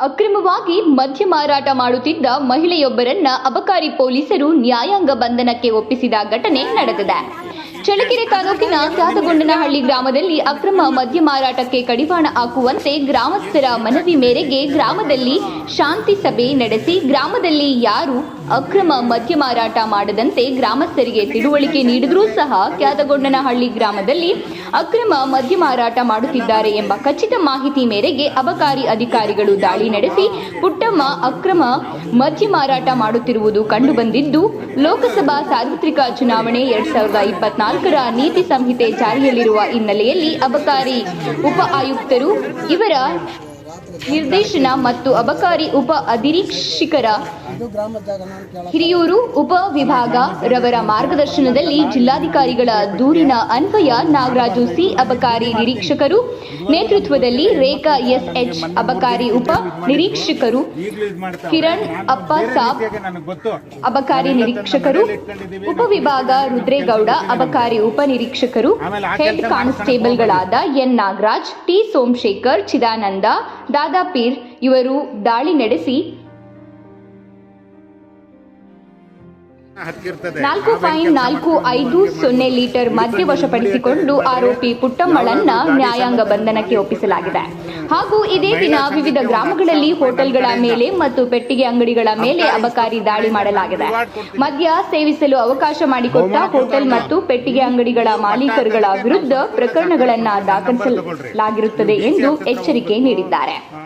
ಅಕ್ರಮವಾಗಿ ಮದ್ಯ ಮಾರಾಟ ಮಾಡುತ್ತಿದ್ದ ಮಹಿಳೆಯೊಬ್ಬರನ್ನ ಅಬಕಾರಿ ಪೊಲೀಸರು ನ್ಯಾಯಾಂಗ ಬಂಧನಕ್ಕೆ ಒಪ್ಪಿಸಿದ ಘಟನೆ ನಡೆದಿದೆ. ಚಳ್ಳಕೆರೆ ತಾಲೂಕಿನ ಕ್ಯಾತಗೊಂಡನಹಳ್ಳಿ ಗ್ರಾಮದಲ್ಲಿ ಅಕ್ರಮ ಮದ್ಯ ಮಾರಾಟಕ್ಕೆ ಕಡಿವಾಣ ಹಾಕುವಂತೆ ಗ್ರಾಮಸ್ಥರ ಮನವಿ ಮೇರೆಗೆ ಗ್ರಾಮದಲ್ಲಿ ಶಾಂತಿ ಸಭೆ ನಡೆಸಿ ಗ್ರಾಮದಲ್ಲಿ ಯಾರು ಅಕ್ರಮ ಮದ್ಯ ಮಾರಾಟ ಮಾಡದಂತೆ ಗ್ರಾಮಸ್ಥರಿಗೆ ತಿಳುವಳಿಕೆ ನೀಡಿದರೂ ಸಹ ಕ್ಯಾತಗೊಂಡನಹಳ್ಳಿ ಗ್ರಾಮದಲ್ಲಿ ಅಕ್ರಮ ಮದ್ಯ ಮಾರಾಟ ಮಾಡುತ್ತಿದ್ದಾರೆ ಎಂಬ ಖಚಿತ ಮಾಹಿತಿ ಮೇರೆಗೆ ಅಬಕಾರಿ ಅಧಿಕಾರಿಗಳು ದಾಳಿ ನಡೆಸಿ ಪುಟ್ಟಮ್ಮ ಅಕ್ರಮ ಮದ್ಯ ಮಾರಾಟ ಮಾಡುತ್ತಿರುವುದು ಕಂಡುಬಂದಿದ್ದು, ಲೋಕಸಭಾ ಸಾರ್ವತ್ರಿಕ ಚುನಾವಣೆ ಎರಡ್ ಸಾವಿರದ ಇಪ್ಪತ್ನಾಲ್ಕರ ನೀತಿ ಸಂಹಿತೆ ಜಾರಿಯಲ್ಲಿರುವ ಹಿನ್ನೆಲೆಯಲ್ಲಿ ಅಬಕಾರಿ ಉಪ ಆಯುಕ್ತರು ಇವರ ನಿರ್ದೇಶನ ಮತ್ತು ಅಬಕಾರಿ ಉಪ ಅಧಿರೀಕ್ಷಕರ ಹಿರಿಯೂರು ಉಪ ವಿಭಾಗ ರವರ ಮಾರ್ಗದರ್ಶನದಲ್ಲಿ ಜಿಲ್ಲಾಧಿಕಾರಿಗಳ ದೂರಿನ ಅನ್ವಯ ನಾಗರಾಜು ಸಿ ಅಬಕಾರಿ ನಿರೀಕ್ಷಕರು, ನೇತೃತ್ವದಲ್ಲಿ ರೇಖಾ ಎಸ್ಎಚ್ ಅಬಕಾರಿ ಉಪ ನಿರೀಕ್ಷಕರು, ಕಿರಣ್ ಅಪ್ಪ ಸಾಬ್ ಅಬಕಾರಿ ನಿರೀಕ್ಷಕರು ಉಪವಿಭಾಗ ರುದ್ರೇಗೌಡ ಅಬಕಾರಿ ಉಪನಿರೀಕ್ಷಕರು ಹೆಡ್ ಕಾನ್ಸ್ಟೇಬಲ್ಗಳಾದ ಎನ್ ನಾಗರಾಜ್, ಟಿ ಸೋಮಶೇಖರ್, ಚಿದಾನಂದ, ದಾದಾಪೀರ್ ಇವರು ದಾಳಿ ನಡೆಸಿ ನಾಲ್ಕು ಪಾಯಿಂಟ್ ನಾಲ್ಕು ಐದು ಸೊನ್ನೆ ಲೀಟರ್ ಮದ್ಯ ವಶಪಡಿಸಿಕೊಂಡು ಆರೋಪಿ ಪುಟ್ಟಮ್ಮಳನ್ನ ನ್ಯಾಯಾಂಗ ಬಂಧನಕ್ಕೆ ಒಪ್ಪಿಸಲಾಗಿದೆ. ಹಾಗೂ ಇದೇ ದಿನ ವಿವಿಧ ಗ್ರಾಮಗಳಲ್ಲಿ ಹೋಟೆಲ್ಗಳ ಮೇಲೆ ಮತ್ತು ಪೆಟ್ಟಿಗೆ ಅಂಗಡಿಗಳ ಮೇಲೆ ಅಬಕಾರಿ ದಾಳಿ ಮಾಡಲಾಗಿದೆ. ಮದ್ಯ ಸೇವಿಸಲು ಅವಕಾಶ ಮಾಡಿಕೊಟ್ಟ ಹೋಟೆಲ್ ಮತ್ತು ಪೆಟ್ಟಿಗೆ ಅಂಗಡಿಗಳ ಮಾಲೀಕರುಗಳ ವಿರುದ್ಧ ಪ್ರಕರಣಗಳನ್ನು ದಾಖಲಿಸಲಾಗಿರುತ್ತದೆ ಎಂದು ಎಚ್ಚರಿಕೆ ನೀಡಿದ್ದಾರೆ.